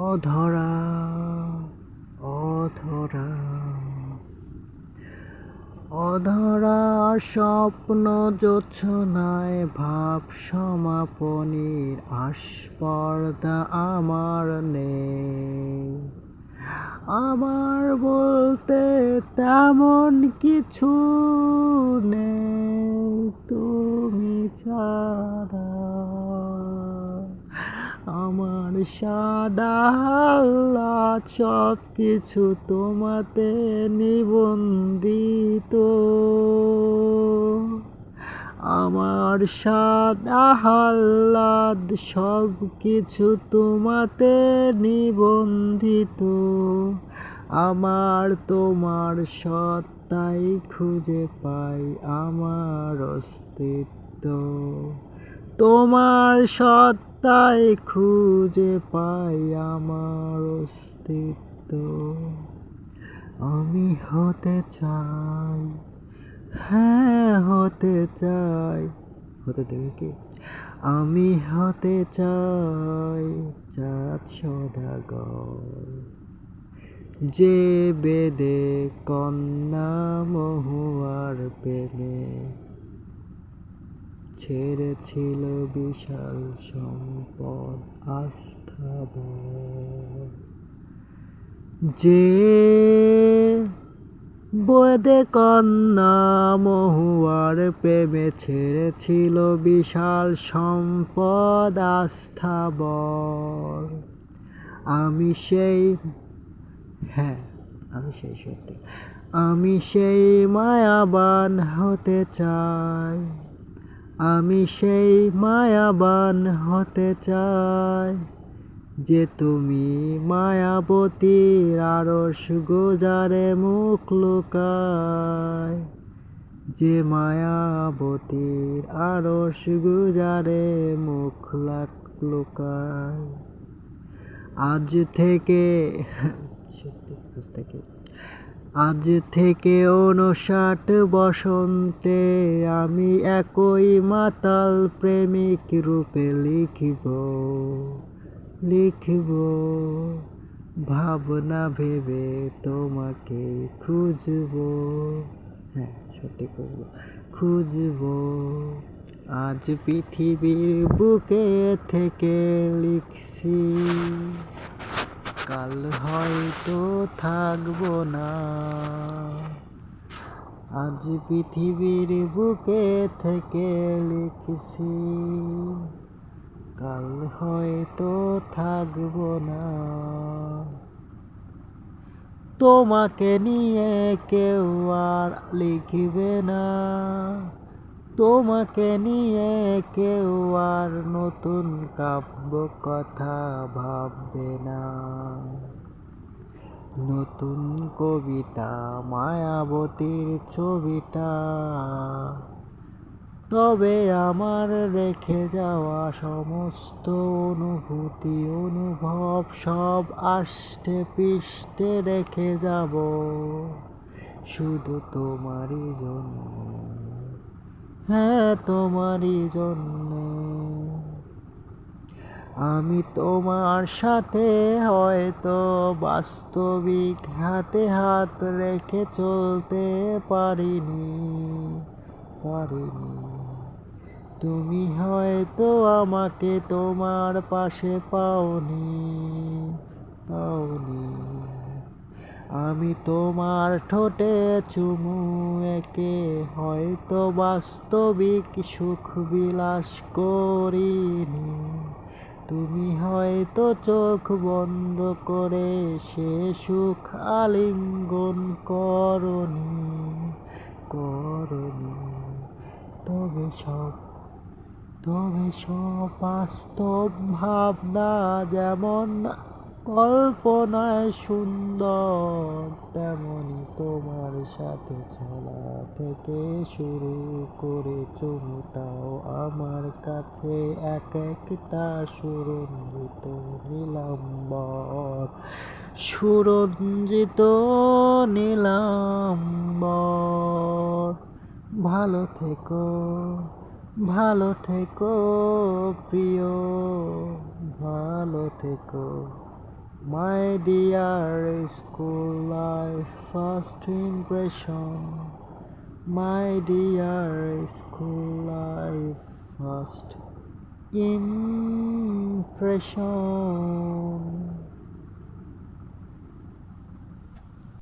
অধরা অধরা। অধরা স্বপ্ন জোছনায় ভাব সমাপনীর আস্পর্দা আমার নেই। আমার বলতে তেমন কিছু নেই, তুমি ছাড়া। সাদা সব কিছু তোমাতে নিবন্দিত আমার সাদা আহ্লাদ সব কিছু তোমাতে নিবন্ধিত। আমার তোমার সত্তাই খুঁজে পাই আমার অস্তিত্ব। তোমার সত্তায় খুঁজে পাই আমার অস্তিত্ব। আমি হতে চাই হ্যাঁ হতে চাই। হতে দেবে কি? আমি হতে চাই চাঁদ সদাগর। যে বেদে কন্যা মহুয়ার প্রেমে ছেড়েছিল বিশাল সম্পদ আস্থাবর। যে বদে কন্যা মহুয়ার প্রেমে ছেড়েছিল বিশাল সম্পদ আস্থাবর। আমি সেই হ্যাঁ আমি সেই সত্যি। আমি সেই মায়াবান হতে চাই। আমি সেই মায়াবান হতে চাই যে তুমি মায়াবতীর আরস গোজারে মুখ লুকায়। যে মায়াবতীর আরস গুজারে মুখ লাক লুকায়। আজ থেকে, সত্যি থেকে। আজ থেকে উনষাট বসন্তে আমি একই মাতাল প্রেমিক রূপে লিখিব, লিখব। ভাবনা ভেবে তোমাকে খুঁজব। হ্যাঁ সত্যি খুঁজব খুঁজব। আজ পৃথিবীর বুকে থেকে লিখছি কাল হয়তো থাকব না। আজ পৃথিবীর বুকে থেকে লিখছি, কাল হয়তো থাকব না। তোমাকে নিয়ে কেউ আর লিখবে না। তোমাকে নিয়ে কেউ আর নতুন কাব্য কথা ভাববে না। নতুন কবিতা মায়াবতীর ছবিটা। তবে আমার রেখে যাওয়া সমস্ত অনুভূতি, অনুভব সব আষ্টে পৃষ্ঠে রেখে যাব। শুধু তোমারই জন্য। হ্যাঁ তোমারই জন্য। আমি তোমার সাথে হয়তো বাস্তবিক হাতে হাত রেখে চলতে পারিনি পারিনি। তুমি হয়তো আমাকে তোমার পাশে পাওনি পাওনি। আমি তোমার ঠোঁটে চুমু একে হয়তো বাস্তবিক সুখ বিলাস করিনি। তুমি হয়তো চোখ বন্ধ করে সে সুখ আলিঙ্গন করনি করনি। তবে সব তবে সব বাস্তব ভাবনা যেমন কল্পনায় সুন্দর, তেমনি তোমার সাথে চলা থেকে শুরু করে চুমুটাও আমার কাছে এক একটা সুরঞ্জিত নীলাম্বর। সুরঞ্জিত নীলাম্বর। ভালো থেকো ভালো থেকো প্রিয়, ভালো থেকো। My dear school life first impression. My dear school life first impression